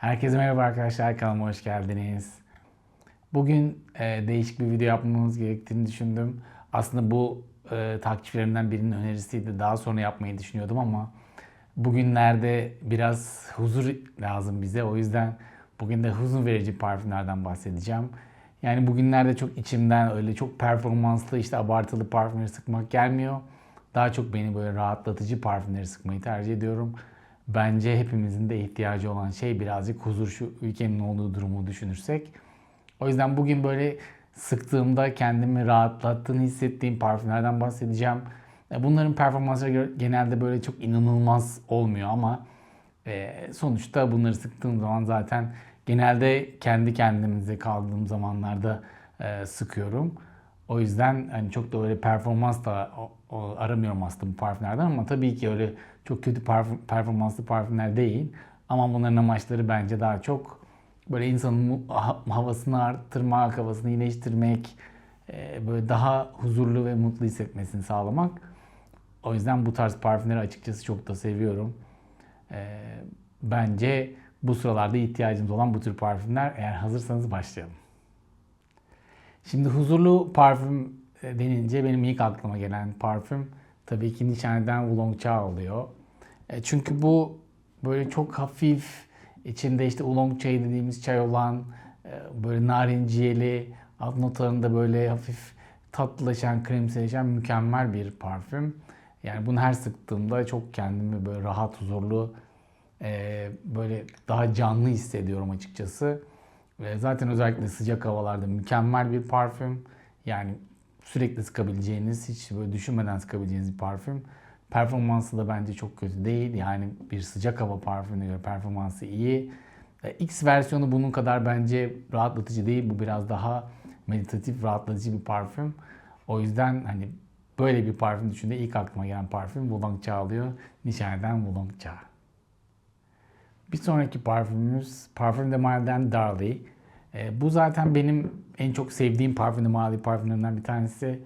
Herkese merhaba arkadaşlar, kanalıma hoş geldiniz. Bugün e, değişik bir video yapmamız gerektiğini düşündüm. Aslında bu e, takipçilerimden birinin önerisiydi. Daha sonra yapmayı düşünüyordum ama bugünlerde biraz huzur lazım bize. O yüzden bugün de huzur verici parfümlerden bahsedeceğim. Yani bugünlerde çok içimden öyle çok performanslı işte abartılı parfümleri sıkmak gelmiyor. Daha çok beni böyle rahatlatıcı parfümleri sıkmayı tercih ediyorum. Bence hepimizin de ihtiyacı olan şey birazcık huzur şu ülkenin olduğu durumu düşünürsek. O yüzden bugün böyle sıktığımda kendimi rahatlattığını hissettiğim parfümlerden bahsedeceğim. E, Bunların performansları genelde böyle çok inanılmaz olmuyor ama e, sonuçta bunları sıktığım zaman zaten genelde kendi kendimize kaldığım zamanlarda e, sıkıyorum. O yüzden hani çok da öyle performans da o- o aramıyorum aslında bu parfümlerden ama tabii ki öyle çok kötü parfüm, performanslı parfümler değil. Ama bunların amaçları bence daha çok böyle insanın havasını arttırmak, havasını iyileştirmek, e, böyle daha huzurlu ve mutlu hissetmesini sağlamak. O yüzden bu tarz parfümleri açıkçası çok da seviyorum. E, bence bu sıralarda ihtiyacımız olan bu tür parfümler. Eğer hazırsanız başlayalım. Şimdi huzurlu parfüm e, denince benim ilk aklıma gelen parfüm tabii ki Nişane'den Oolong Cha oluyor. E, Çünkü bu böyle çok hafif, içinde işte Oolong Çayı dediğimiz çay olan, e, böyle narinciyeli, alt notalarında böyle hafif tatlılaşan, kremseleşen mükemmel bir parfüm. Yani bunu her sıktığımda çok kendimi böyle rahat, huzurlu, böyle daha canlı hissediyorum açıkçası. Ve zaten özellikle sıcak havalarda mükemmel bir parfüm. Yani sürekli sıkabileceğiniz, hiç böyle düşünmeden sıkabileceğiniz bir parfüm. Performansı da bence çok kötü değil. Yani bir sıcak hava parfümüne göre performansı iyi. E, X versiyonu bunun kadar bence rahatlatıcı değil. Bu biraz daha meditatif, rahatlatıcı bir parfüm. O yüzden hani böyle bir parfüm düşünde ilk aklıma gelen parfüm Wulong Cha oluyor. Nişane'den Wulong Cha. Bir sonraki parfümümüz Parfüm de Mal'den Darlie. E, bu zaten benim en çok sevdiğim Parfüm de Mal parfümlerinden bir tanesi.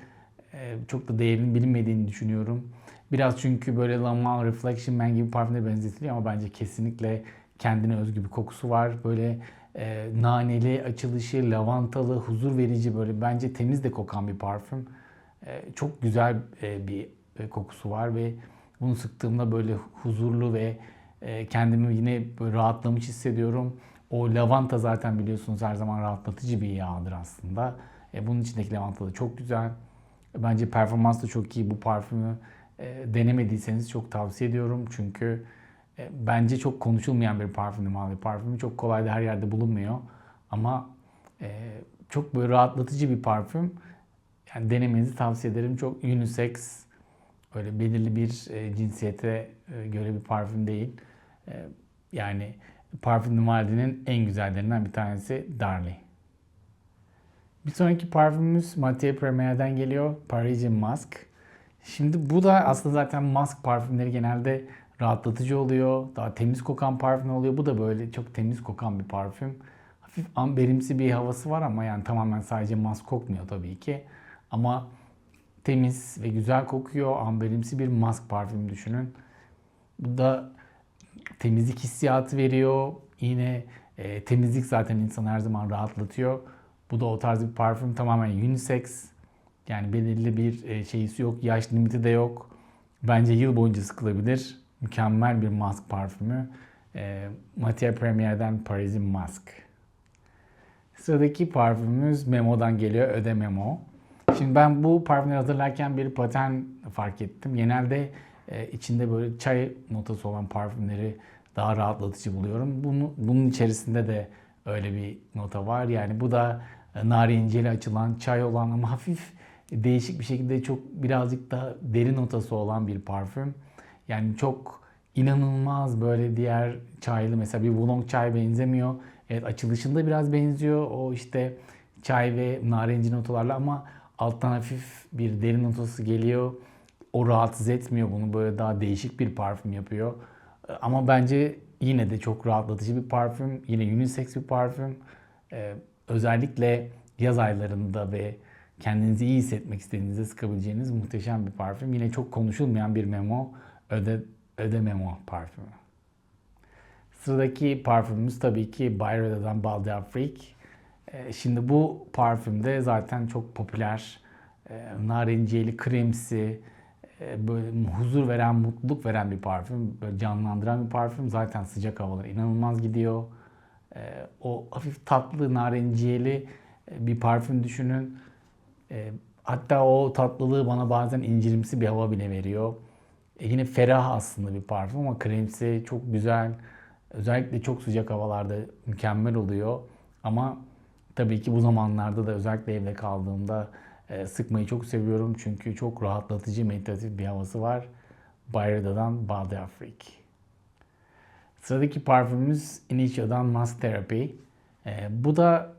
E, çok da değerinin bilinmediğini düşünüyorum. Biraz çünkü böyle La Mal, Reflection Man gibi parfümlere benzetiliyor ama bence kesinlikle kendine özgü bir kokusu var. Böyle e, naneli, açılışı, lavantalı, huzur verici böyle bence temiz de kokan bir parfüm. E, çok güzel e, bir e, kokusu var ve bunu sıktığımda böyle huzurlu ve e, kendimi yine rahatlamış hissediyorum. O lavanta zaten biliyorsunuz her zaman rahatlatıcı bir yağdır aslında. E, bunun içindeki lavanta da çok güzel. Bence performans da çok iyi bu parfümü. E, denemediyseniz çok tavsiye ediyorum. Çünkü e, bence çok konuşulmayan bir parfüm mavi parfümü. Çok kolay da her yerde bulunmuyor. Ama e, çok böyle rahatlatıcı bir parfüm. Yani denemenizi tavsiye ederim. Çok unisex, öyle belirli bir e, cinsiyete e, göre bir parfüm değil. E, yani parfüm numarasının en güzellerinden bir tanesi Darlie. Bir sonraki parfümümüz Mathieu Premier'den geliyor. Parisian Musk. Şimdi bu da aslında zaten musk parfümleri genelde rahatlatıcı oluyor. Daha temiz kokan parfüm oluyor. Bu da böyle çok temiz kokan bir parfüm. Hafif amberimsi bir havası var ama yani tamamen sadece musk kokmuyor tabii ki. Ama temiz ve güzel kokuyor. Amberimsi bir musk parfüm düşünün. Bu da temizlik hissiyatı veriyor. Yine e, temizlik zaten insanı her zaman rahatlatıyor. Bu da o tarz bir parfüm tamamen unisex. Yani belirli bir e, şeysi yok. Yaş limiti de yok. Bence yıl boyunca sıkılabilir. Mükemmel bir mask parfümü. E, Mathieu Premier'den Parisian Mask. Sıradaki parfümümüz Memo'dan geliyor. Öde Memo. Şimdi ben bu parfümleri hazırlarken bir patern fark ettim. Genelde e, içinde böyle çay notası olan parfümleri daha rahatlatıcı buluyorum. Bunu, bunun içerisinde de öyle bir nota var. Yani bu da e, narinceli açılan çay olan ama hafif değişik bir şekilde çok birazcık daha derin notası olan bir parfüm. Yani çok inanılmaz böyle diğer çaylı mesela bir Wulong çay benzemiyor. Evet açılışında biraz benziyor o işte çay ve narenci notalarla ama alttan hafif bir derin notası geliyor. O rahatsız etmiyor bunu böyle daha değişik bir parfüm yapıyor. Ama bence yine de çok rahatlatıcı bir parfüm. Yine unisex bir parfüm. Ee, özellikle yaz aylarında ve kendinizi iyi hissetmek istediğinizde sıkabileceğiniz muhteşem bir parfüm. Yine çok konuşulmayan bir memo. Öde, öde memo parfümü. Sıradaki parfümümüz tabii ki Byreda'dan Bal d'Afrique. Ee, Şimdi bu parfüm de zaten çok popüler. Ee, Narenciyeli, kremsi, e, böyle huzur veren, mutluluk veren bir parfüm. Böyle canlandıran bir parfüm. Zaten sıcak havalar inanılmaz gidiyor. Ee, O hafif tatlı, narenciyeli e, bir parfüm düşünün. Hatta o tatlılığı bana bazen incirimsi bir hava bile veriyor. E, yine ferah aslında bir parfüm ama kremsi çok güzel. Özellikle çok sıcak havalarda mükemmel oluyor. Ama tabii ki bu zamanlarda da özellikle evde kaldığımda e, sıkmayı çok seviyorum. Çünkü çok rahatlatıcı, meditatif bir havası var. Byreda'dan Bal d'Afrique. Sıradaki parfümümüz Initio'dan Mask Therapy. E, bu da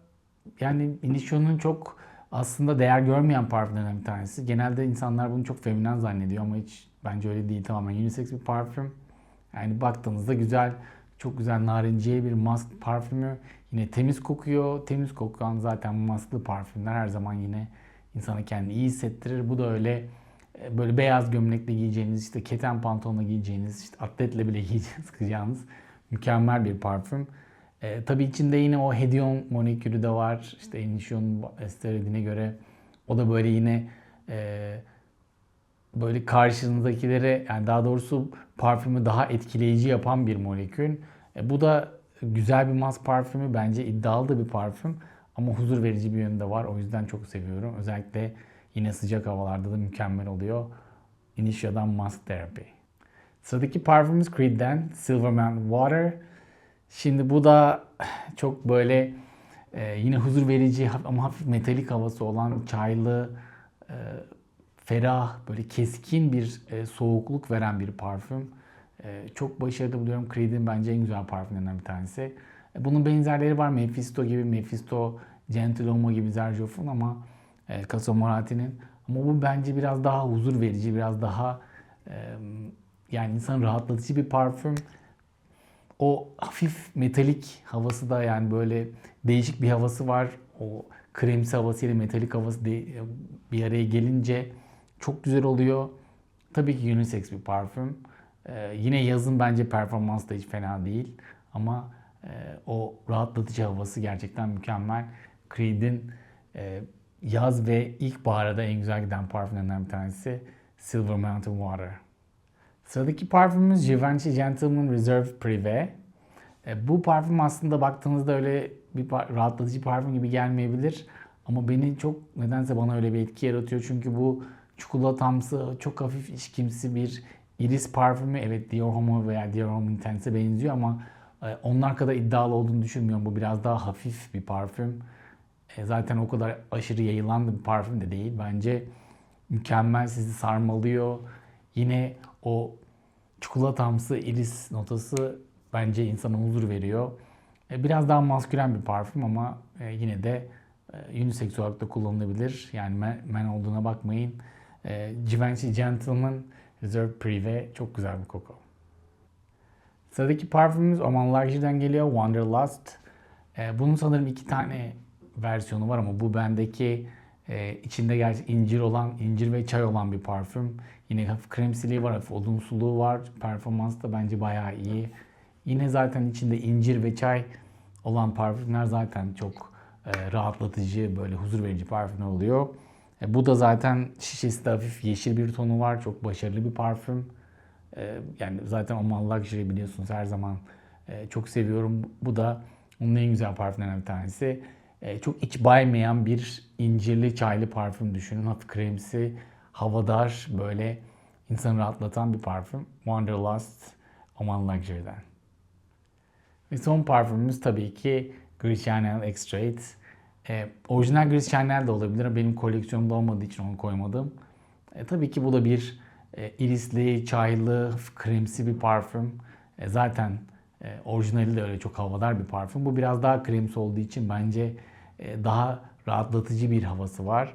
yani Initio'nun çok aslında değer görmeyen parfümlerden bir tanesi. Genelde insanlar bunu çok feminen zannediyor ama hiç bence öyle değil. Tamamen unisex bir parfüm. Yani baktığınızda güzel, çok güzel narenciye bir mask parfümü. Yine temiz kokuyor. Temiz kokan zaten masklı parfümler her zaman yine insana kendini iyi hissettirir. Bu da öyle e, böyle beyaz gömlekle giyeceğiniz, işte keten pantolonla giyeceğiniz, işte atletle bile giyeceğiniz, sıkacağınız mükemmel bir parfüm. E, tabii içinde yine o hedion molekülü de var. İşte Initio'nun esteroidine göre. O da böyle yine e, böyle karşınızdakilere yani daha doğrusu parfümü daha etkileyici yapan bir molekül. E, bu da güzel bir mask parfümü. Bence iddialı da bir parfüm. Ama huzur verici bir yönü de var. O yüzden çok seviyorum. Özellikle yine sıcak havalarda da mükemmel oluyor. Initio'dan Mask Therapy. Sıradaki parfümümüz Creed'den Silver Mountain Water. Şimdi bu da çok böyle e, yine huzur verici ama hafif metalik havası olan çaylı, e, ferah, böyle keskin bir e, soğukluk veren bir parfüm. E, çok başarılı buluyorum. Creed'in bence en güzel parfümlerinden bir tanesi. E, bunun benzerleri var. Mephisto gibi, Mephisto, Gentle Homo gibi Zerjoff'un ama e, Caso. Ama bu bence biraz daha huzur verici, biraz daha e, yani insanı rahatlatıcı bir parfüm. O hafif metalik havası da yani böyle değişik bir havası var. O kremsi havasıyla metalik havası de, bir araya gelince çok güzel oluyor. Tabii ki unisex bir parfüm. Ee, yine yazın bence performans da hiç fena değil. Ama e, o rahatlatıcı havası gerçekten mükemmel. Creed'in e, yaz ve ilkbaharda en güzel giden parfümlerinden bir tanesi Silver Mountain Water. Sıradaki parfümümüz Givenchy Gentleman Reserve Privé. E, bu parfüm aslında baktığınızda öyle bir rahatlatıcı parfüm gibi gelmeyebilir. Ama beni çok nedense bana öyle bir etki yaratıyor. Çünkü bu çikolatamsı, çok hafif içkimsi bir iris parfümü. Evet Dior Homo veya Dior Homo Intense'e benziyor ama onlar kadar iddialı olduğunu düşünmüyorum. Bu biraz daha hafif bir parfüm. E, zaten o kadar aşırı yayılan bir parfüm de değil. Bence mükemmel sizi sarmalıyor. Yine o çikolatamsı iris notası bence insana huzur veriyor. E, Biraz daha maskülen bir parfüm ama e, yine de e, unisex olarak da kullanılabilir. Yani men, men olduğuna bakmayın. Givenchy Gentleman Reserve Privé çok güzel bir koku. Sıradaki parfümümüz Oman Luxury'den geliyor. Wanderlust. E, bunun sanırım iki tane versiyonu var ama bu bendeki e, içinde gerçi incir olan, incir ve çay olan bir parfüm. Yine hafif kremsiliği var, hafif odunsuluğu var. Performans da bence bayağı iyi. Yine zaten içinde incir ve çay olan parfümler zaten çok e, rahatlatıcı, böyle huzur verici parfümler oluyor. E, bu da zaten şişesi de hafif yeşil bir tonu var. Çok başarılı bir parfüm. E, yani zaten Oman Luxury biliyorsunuz her zaman e, çok seviyorum. Bu da onun en güzel parfümlerinden bir tanesi. E, çok iç baymayan bir incirli çaylı parfüm düşünün. Hafif kremsi, havadar, böyle insanı rahatlatan bir parfüm. Wanderlust Oman Luxury'den. Ve son parfümümüz tabii ki Gris Chanel Extrait. E, orijinal Gris Chanel de olabilir. Benim koleksiyonumda olmadığı için onu koymadım. E, tabii ki bu da bir e, irisli, çaylı, kremsi bir parfüm. E, zaten e, orijinali de öyle çok havadar bir parfüm. Bu biraz daha kremsi olduğu için bence e, daha rahatlatıcı bir havası var.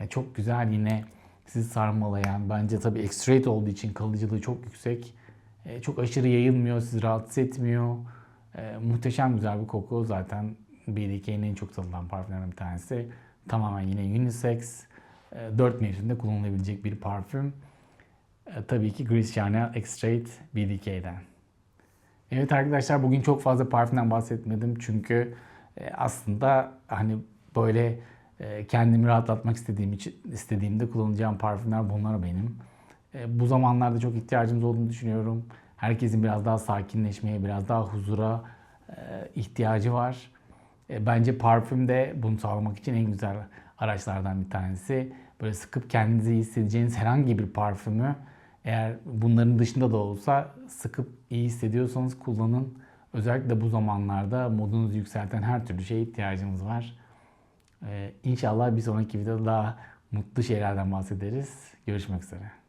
E, çok güzel yine sizi sarmalayan. Bence tabii Extrait olduğu için kalıcılığı çok yüksek. E, çok aşırı yayılmıyor, sizi rahatsız etmiyor. E, muhteşem güzel bir koku. Zaten BDK'nin en çok satılan parfümlerinden bir tanesi. Tamamen yine unisex. E, 4 mevsimde kullanılabilecek bir parfüm. E, tabii ki Gris Chanel Extrait BDK'den. Evet arkadaşlar bugün çok fazla parfümden bahsetmedim çünkü e, aslında hani böyle e, kendimi rahatlatmak istediğim için istediğimde kullanacağım parfümler bunlar benim. Bu zamanlarda çok ihtiyacımız olduğunu düşünüyorum. Herkesin biraz daha sakinleşmeye, biraz daha huzura ihtiyacı var. Bence parfüm de bunu sağlamak için en güzel araçlardan bir tanesi. Böyle sıkıp kendinizi iyi hissedeceğiniz herhangi bir parfümü eğer bunların dışında da olsa sıkıp iyi hissediyorsanız kullanın. Özellikle bu zamanlarda modunuzu yükselten her türlü şeye ihtiyacımız var. Ee, inşallah bir sonraki videoda daha mutlu şeylerden bahsederiz. Görüşmek üzere.